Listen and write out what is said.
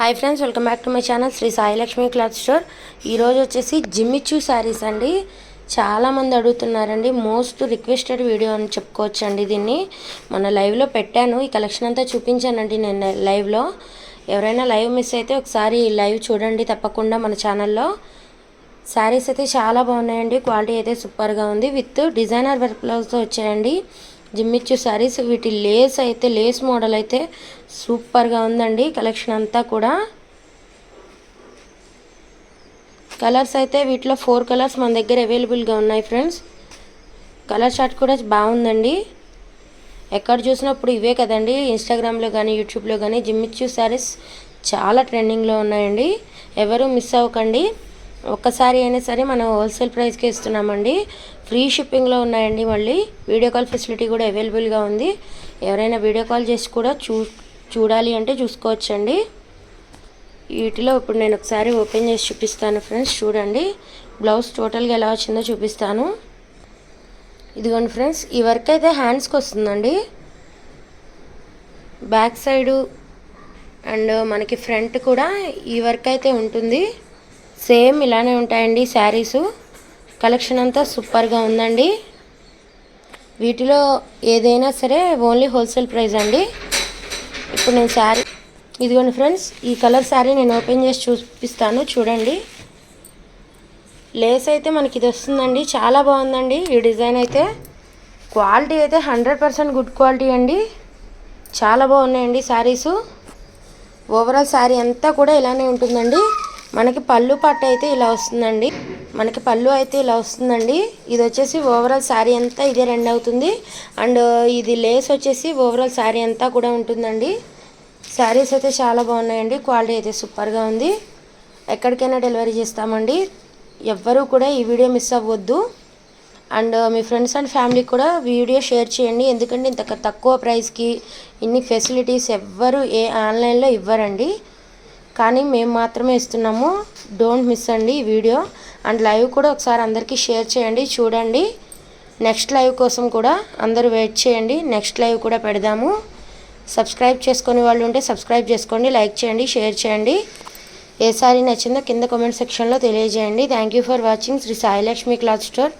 Hi friends welcome back to my channel Shri Sailakshmi cloth store ఈరోజు వచ్చేసి జిమ్మిచ్చు శారీస్ అండి. చాలామంది అడుగుతున్నారండి మోస్ట్ రిక్వెస్టెడ్ వీడియో అని చెప్పుకోవచ్చు అండి దీన్ని మన లైవ్లో పెట్టాను ఈ కలెక్షన్ అంతా చూపించానండి నేను లైవ్లో ఎవరైనా లైవ్ మిస్ అయితే ఒకసారి లైవ్ చూడండి తప్పకుండా మన ఛానల్లో శారీస్ అయితే చాలా బాగున్నాయండి క్వాలిటీ అయితే సూపర్గా ఉంది. విత్ డిజైనర్ వర్క్ బ్లౌజ్తో వచ్చాయండి. జిమ్మిచ్చు శారీస్ వీటి లేస్ అయితే లేస్ మోడల్ అయితే సూపర్గా ఉందండి. కలెక్షన్ అంతా కూడా. కలర్స్ అయితే వీటిలో ఫోర్ కలర్స్ మన దగ్గర అవైలబుల్గా ఉన్నాయి ఫ్రెండ్స్. కలర్ షార్ట్ కూడా బాగుందండి. ఎక్కడ చూసినప్పుడు ఇవే కదండి. ఇన్స్టాగ్రామ్లో కానీ యూట్యూబ్లో కానీ జిమ్మిచ్చు శారీస్ చాలా ట్రెండింగ్లో ఉన్నాయండి. ఎవరు మిస్ అవ్వకండి. ఒక్కసారి అయినా సరే మనం హోల్సేల్ ప్రైస్కి ఇస్తున్నామండి. ఫ్రీ షిప్పింగ్లో ఉన్నాయండి మళ్ళీ. వీడియో కాల్ ఫెసిలిటీ కూడా అవైలబుల్గా ఉంది. ఎవరైనా వీడియో కాల్ చేసి కూడా చూ చూడాలి అంటే చూసుకోవచ్చండి. వీటిలో ఇప్పుడు నేను ఒకసారి ఓపెన్ చేసి చూపిస్తాను ఫ్రెండ్స్. చూడండి. బ్లౌజ్ టోటల్గా ఎలా వచ్చిందో చూపిస్తాను. ఇదిగోండి ఫ్రెండ్స్. ఈ వర్క్ అయితే హ్యాండ్స్కి వస్తుందండి. బ్యాక్ సైడు అండ్ మనకి ఫ్రంట్ కూడా ఈ వర్క్ అయితే ఉంటుంది. సేమ్ ఇలానే ఉంటాయండి శారీసు. కలెక్షన్ అంతా సూపర్గా ఉందండి. వీటిలో ఏదైనా సరే ఓన్లీ హోల్సేల్ ప్రైస్ అండి. ఇప్పుడు నేను శారీ ఇదిగోండి ఫ్రెండ్స్ ఈ కలర్ శారీ నేను ఓపెన్ చేసి చూపిస్తాను చూడండి. లేస్ అయితే మనకి ఇది వస్తుందండి చాలా బాగుందండి. ఈ డిజైన్ అయితే క్వాలిటీ అయితే హండ్రెడ్ పర్సెంట్ గుడ్ క్వాలిటీ అండి. చాలా బాగున్నాయండి శారీసు. ఓవరాల్ శారీ అంతా కూడా ఇలానే ఉంటుందండి. మనకి పళ్ళు పట్టు అయితే ఇలా వస్తుందండి. మనకి పళ్ళు అయితే ఇలా వస్తుందండి. ఇది వచ్చేసి ఓవరాల్ శారీ అంతా ఇదే రెండు అవుతుంది. అండ్ uh, ఇది లేస్ వచ్చేసి ఓవరాల్ శారీ అంతా కూడా ఉంటుందండి. శారీస్ అయితే చాలా బాగున్నాయండి. క్వాలిటీ అయితే సూపర్గా ఉంది. ఎక్కడికైనా డెలివరీ చేస్తామండి. ఎవ్వరూ కూడా ఈ వీడియో మిస్ అవ్వద్దు. అండ్ మీ ఫ్రెండ్స్ అండ్ ఫ్యామిలీకి కూడా వీడియో షేర్ చేయండి. ఎందుకంటే ఇంత తక్కువ ప్రైస్కి ఇన్ని ఫెసిలిటీస్ ఎవ్వరు ఏ ఆన్లైన్లో ఇవ్వరండి. కానీ మేము మాత్రమే ఇస్తున్నాము. డోంట్ మిస్ అండి ఈ వీడియో. అండ్ లైవ్ కూడా ఒకసారి అందరికీ షేర్ చేయండి చూడండి. నెక్స్ట్ లైవ్ కోసం కూడా అందరూ వెయిట్ చేయండి. నెక్స్ట్ లైవ్ కూడా పెడదాము. సబ్స్క్రైబ్ చేసుకునే వాళ్ళు ఉంటే సబ్స్క్రైబ్ చేసుకోండి లైక్ చేయండి షేర్ చేయండి. ఏ సారీ నచ్చిందో కింద కామెంట్ సెక్షన్లో తెలియజేయండి. Thank you for watching Shri Sailakshmi cloth store